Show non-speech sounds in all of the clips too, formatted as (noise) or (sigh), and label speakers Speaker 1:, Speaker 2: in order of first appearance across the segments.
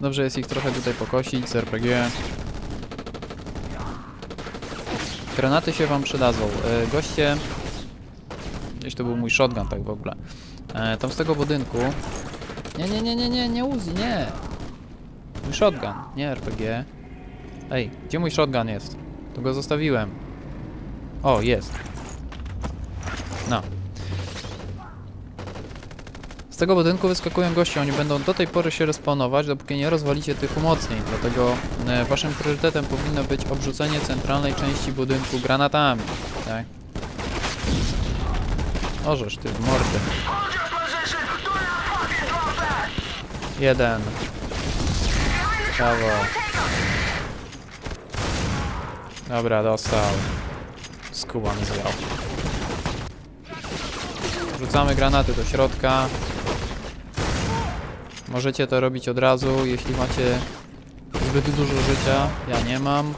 Speaker 1: Dobrze jest ich trochę tutaj pokosić z RPG. Granaty się wam przydadzą. E, goście... Gdzieś to był mój shotgun, tak w ogóle. E, tam z tego budynku... Nie, nie, nie, nie, nie, nie Uzi, nie! Mój shotgun, nie RPG. Ej, gdzie mój shotgun jest? Tu go zostawiłem. O, jest. No. Tego budynku wyskakują goście, oni będą do tej pory się respawnować, dopóki nie rozwalicie tych umocnień, dlatego e, waszym priorytetem powinno być obrzucenie centralnej części budynku granatami, tak? Orzesz ty w mordy. Jeden. Brawo. Dobra, dostał. Skuban zjał. Rzucamy granaty do środka. Możecie to robić od razu, jeśli macie zbyt dużo życia. Ja nie mam.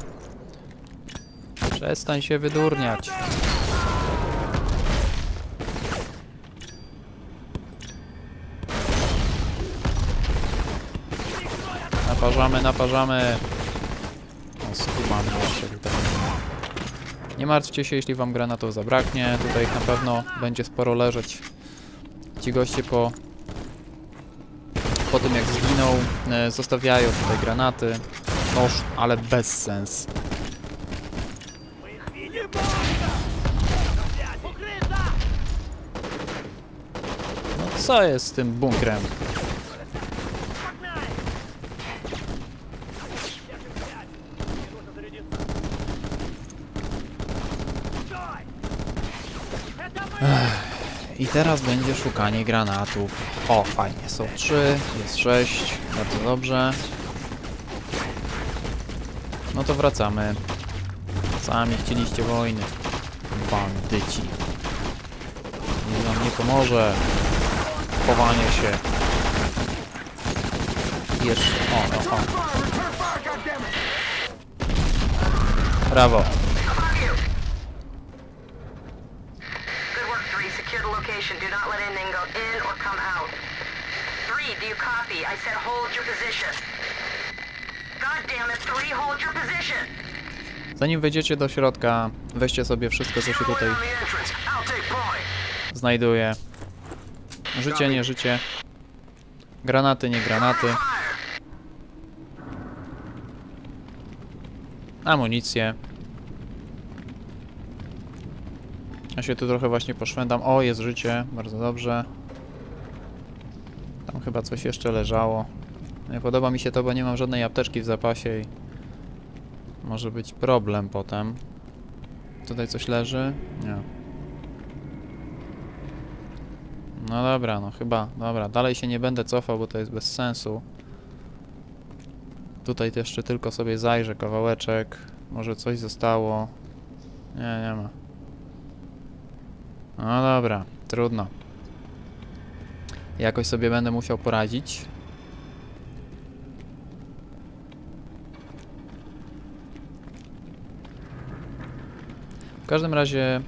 Speaker 1: Przestań się wydurniać. Naparzamy, naparzamy. O, tutaj. Nie martwcie się, jeśli wam granatów zabraknie. Tutaj na pewno będzie sporo leżeć. Ci goście po, po tym jak zginął, e, zostawiają tutaj granaty. Noż, ale bez sens. No co jest z tym bunkrem? I teraz będzie szukanie granatów. O, fajnie, są trzy, jest sześć, bardzo dobrze. No to wracamy. Sami chcieliście wojny. Bandyci. Nie nam nie pomoże. Chowanie się. Jeszcze. O, o, o. Brawo.
Speaker 2: Hold your position. God damn it, three, hold your position.
Speaker 1: Zanim wejdziecie do środka, weźcie sobie wszystko, co się tutaj znajduje. Życie, nie życie. Granaty, nie granaty. Amunicję. Ja się tu trochę właśnie poszwędam. O, jest życie. Bardzo dobrze. Chyba coś jeszcze leżało. Nie podoba mi się to, bo nie mam żadnej apteczki w zapasie i może być problem potem. Tutaj coś leży? Nie. No dobra, no chyba. Dobra, dalej się nie będę cofał, bo to jest bez sensu. Tutaj jeszcze tylko sobie zajrzę kawałeczek. Może coś zostało. Nie, nie ma. No dobra, trudno. Jakoś sobie będę musiał poradzić. W każdym razie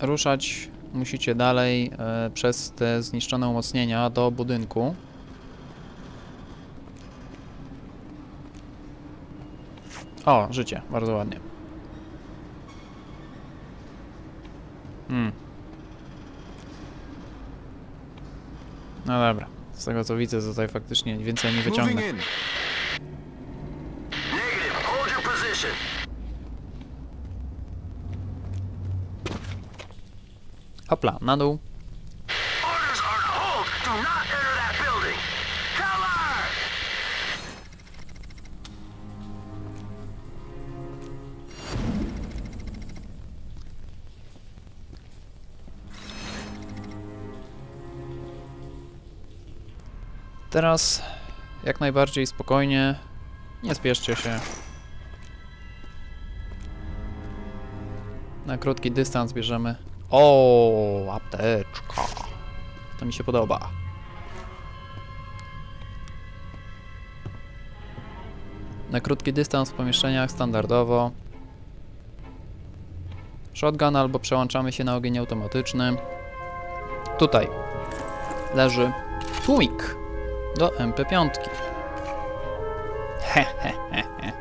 Speaker 1: ruszać musicie dalej e, przez te zniszczone umocnienia do budynku. O, życie, bardzo ładnie. Hmm. No dobra, z tego co widzę tutaj faktycznie więcej nie wyciągnę. Hopla, na dół. Teraz jak najbardziej spokojnie. Nie spieszcie się. Na krótki dystans bierzemy. O, apteczka. To mi się podoba. Na krótki dystans w pomieszczeniach standardowo. Shotgun albo przełączamy się na ogień automatyczny. Tutaj leży tłumik. Do MP5. He, he, he, he.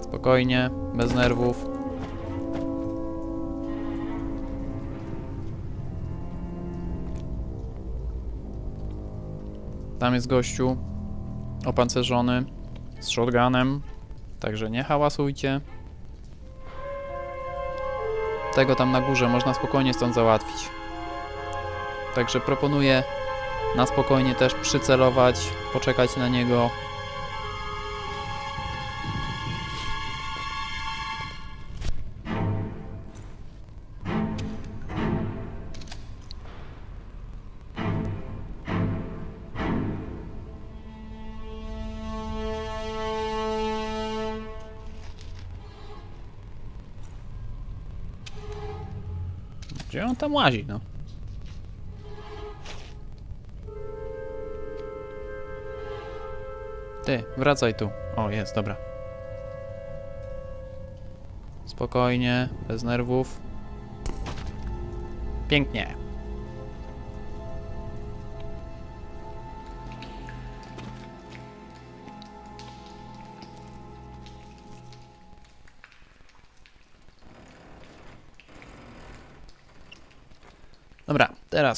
Speaker 1: Spokojnie, bez nerwów. Tam jest gościu opancerzony z shotgunem, także nie hałasujcie. Tego tam na górze można spokojnie stąd załatwić. Także proponuję na spokojnie też przycelować, poczekać na niego. Gdzie on tam łazi, no? Ty, wracaj tu. O, jest, dobra. Spokojnie, bez nerwów. Pięknie.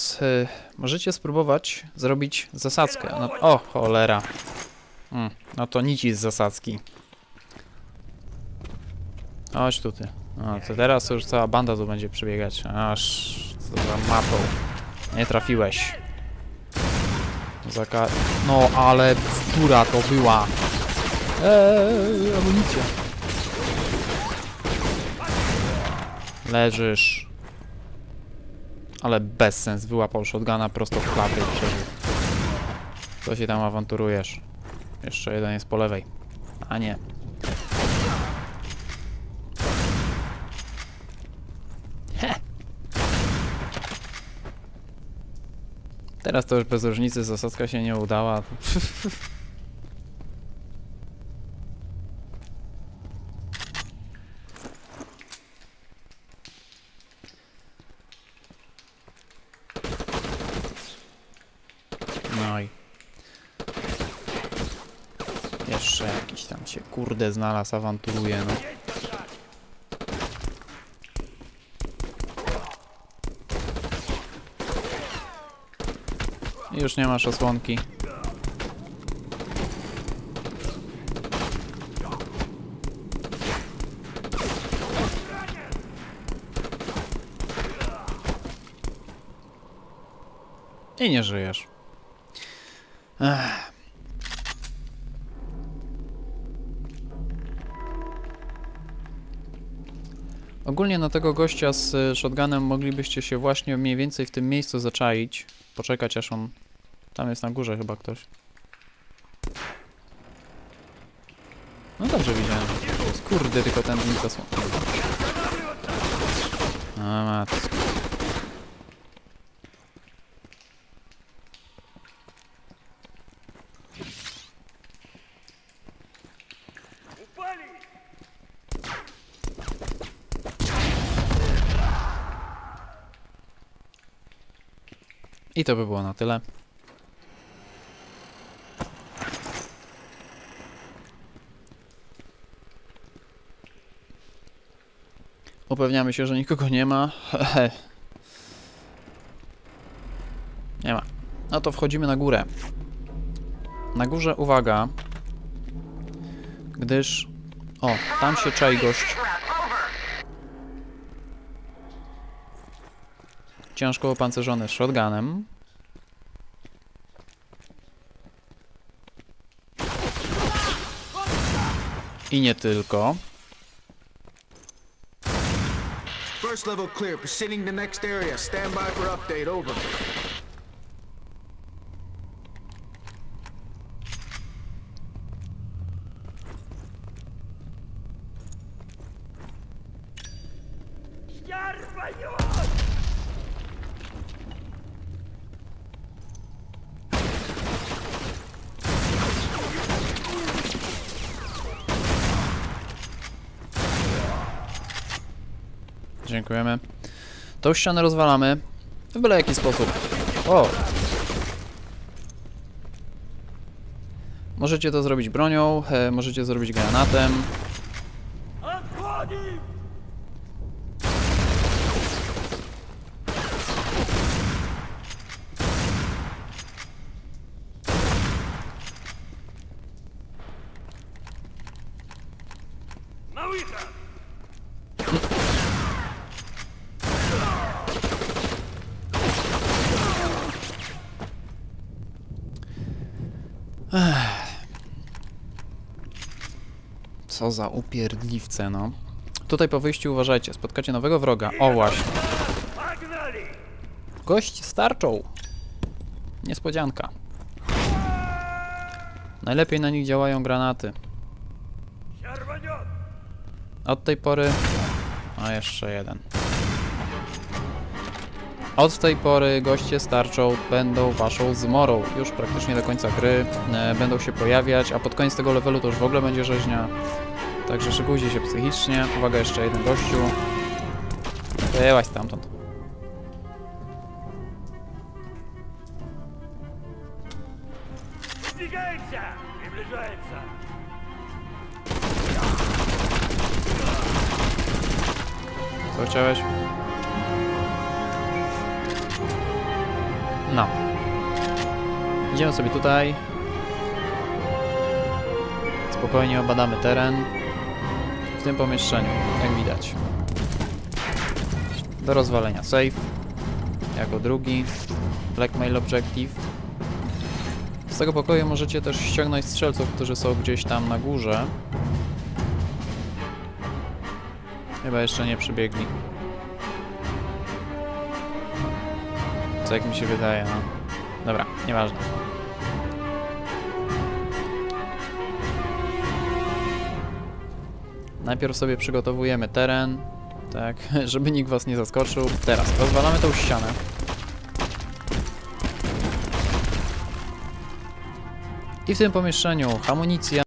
Speaker 1: Teraz y, możecie spróbować zrobić zasadzkę. No, o, cholera. Mm, no to nici z zasadzki. Chodź tu ty. No, to teraz już cała banda tu będzie przebiegać. Aż co za mapą. Nie trafiłeś. Zaka... No, ale która to była. Eee, amunicja. Leżysz. Ale bez sens, wyłapał shotguna prosto w klapy i przeżył. Co się tam awanturujesz? Jeszcze jeden jest po lewej. A nie. He. Teraz to już bez różnicy zasadzka się nie udała. (laughs) No i jeszcze jakiś tam kurde znalazł, awanturuje, no. Już nie masz osłonki. I nie żyjesz. Ech. Ogólnie na tego gościa z y, shotgunem moglibyście się właśnie mniej więcej w tym miejscu zaczaić. Poczekać aż on... Tam jest na górze chyba ktoś. No dobrze widziałem. Kurde, tylko ten zasłon. A matko. I to by było na tyle. Upewniamy się, że nikogo nie ma. nie ma. No to wchodzimy na górę. Na górze uwaga. Gdyż... O, tam się czai gość. ciężko opancerzony shotgunem. I nie tylko.
Speaker 3: First level clear, proceeding to next area. Stand by for update, over.
Speaker 1: Dziękujemy. Tą ścianę rozwalamy. W byle jaki sposób. O! Możecie to zrobić bronią, e, możecie zrobić granatem.
Speaker 4: Ech.
Speaker 1: Co za upierdliwce, no. Tutaj po wyjściu uważajcie, spotkacie nowego wroga. O właśnie. Gość starczą. Niespodzianka. Najlepiej na nich działają granaty. Od tej pory... A jeszcze jeden. Od tej pory goście z tarczą będą waszą zmorą. Już praktycznie do końca gry e, będą się pojawiać, a pod koniec tego levelu to już w ogóle będzie rzeźnia. Także szykujcie się psychicznie. Uwaga, jeszcze jeden gościu. Wyłaź stamtąd.
Speaker 4: Выдвигаемся! Приближается!
Speaker 1: Co chciałeś? No. Idziemy sobie tutaj. Spokojnie obadamy teren. W tym pomieszczeniu, jak widać. Do rozwalenia safe. Jako drugi. Blackmail objective. Z tego pokoju możecie też ściągnąć strzelców, którzy są gdzieś tam na górze. Chyba jeszcze nie przybiegli. Jak mi się wydaje, no. Dobra, nieważne. Najpierw sobie przygotowujemy teren, tak, (laughs) żeby nikt was nie zaskoczył. Teraz rozwalamy tą ścianę. I w tym pomieszczeniu amunicja.